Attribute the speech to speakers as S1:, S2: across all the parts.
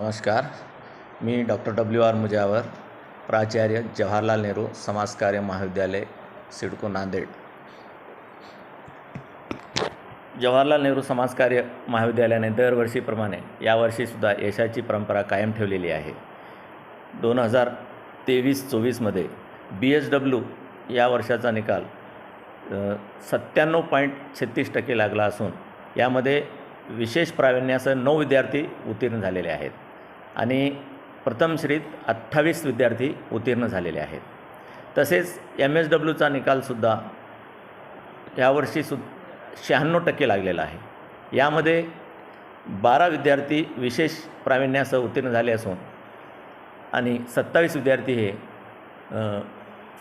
S1: नमस्कार मी doctor W R Mujawar प्राचार्य जवाहरलाल नेहरू समाजकार्य महाविद्यालय सिडको नांदेड जवाहरलाल नेहरू समाजकार्य महाविद्यालयाने दरवर्षीप्रमाणे यावर्षीसुद्धा यशाची परंपरा कायम ठेवलेली आहे दोन हजार तेवीस चोवीसमध्ये बी एच डब्ल्यू या वर्षाचा निकाल सत्त्याण्णव पॉईंट छत्तीस टक्के लागला असून यामध्ये विशेष प्रावीण्यासह नऊ विद्यार्थी उत्तीर्ण झालेले आहेत आणि प्रथम श्रीत अठ्ठावीस विद्यार्थी उत्तीर्ण झालेले आहेत तसेच एम एस डब्ल्यूचा निकालसुद्धा यावर्षी सु शहाण्णव टक्के लागलेला आहे यामध्ये बारा विद्यार्थी विशेष प्रावीण्यासह उत्तीर्ण झाले असून आणि सत्तावीस विद्यार्थी हे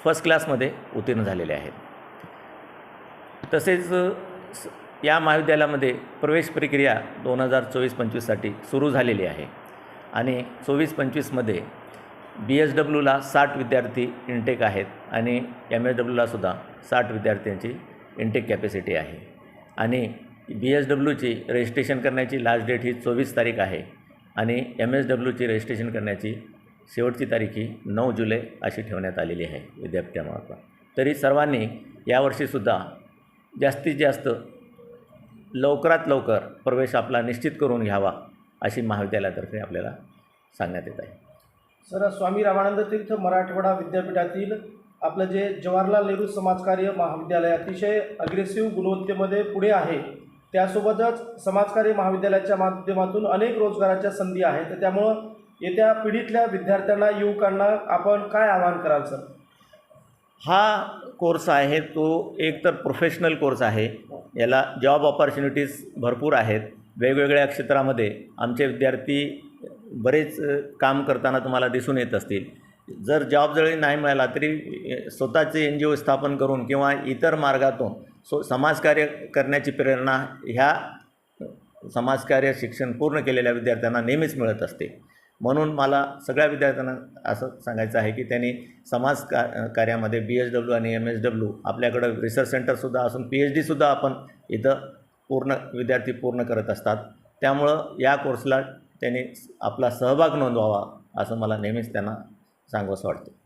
S1: फर्स्ट क्लासमध्ये उत्तीर्ण झालेले आहेत तसेच या महाविद्यालयामध्ये प्रवेश प्रक्रिया दोन हजार चोवीस पंचवीससाठी सुरू झालेली आहे आणि चोवीस पंचवीसमध्ये बी एस डब्ल्यूला साठ विद्यार्थी इंटेक आहेत आणि एम एस डब्ल्यूलासुद्धा साठ विद्यार्थ्यांची इंटेक कॅपॅसिटी आहे आणि बी एस डब्ल्यूची रजिस्ट्रेशन करण्याची लास्ट डेट ही चोवीस तारीख आहे आणि एम एस डब्ल्यूची रजिस्ट्रेशन करण्याची शेवटची तारीख ही नऊ जुलै अशी ठेवण्यात आलेली आहे विद्यापीठामार्फत तरी सर्वांनी यावर्षीसुद्धा जास्तीत जास्त लवकरात लवकर प्रवेश आपला निश्चित करून घ्यावा अशी महाविद्यालयातर्फे आपल्याला सांगण्यात येत आहे
S2: सर स्वामी रामानंद तीर्थ मराठवाडा विद्यापीठातील आपलं जे जवाहरलाल नेहरू समाजकार्य महाविद्यालय अतिशय अग्रेसिव्ह गुणवत्तेमध्ये पुढे आहे त्यासोबतच समाजकार्य महाविद्यालयाच्या माध्यमातून अनेक रोजगाराच्या संधी आहेत तर त्यामुळं येत्या पिढीतल्या विद्यार्थ्यांना युवकांना आपण काय आवाहन कराल सर
S1: हा कोर्स आहे तो एक तर प्रोफेशनल कोर्स आहे याला जॉब ऑपॉर्च्युनिटीज भरपूर आहेत वेगवेगळ्या क्षेत्रामध्ये आमचे विद्यार्थी बरेच काम करताना तुम्हाला दिसून येत असतील जर जॉब नाही मिळाला तरी स्वतःचे एन जी ओ स्थापन करून किंवा इतर मार्गातून सो समाजकार्य करण्याची प्रेरणा ह्या समाजकार्य शिक्षण पूर्ण केलेल्या विद्यार्थ्यांना नेहमीच मिळत असते म्हणून मला सगळ्या विद्यार्थ्यांना असं सांगायचं आहे की त्यांनी समाज का कार्यामध्ये बी एच डब्ल्यू आणि एम एच डब्ल्यू आपल्याकडं रिसर्च सेंटरसुद्धा असून पी एच डीसुद्धा आपण इथं पूर्ण विद्यार्थी पूर्ण करत असतात त्यामुळं या कोर्सला त्यांनी आपला सहभाग नोंदवावा असं मला नेहमीच त्यांना सांगावंसं वाटतं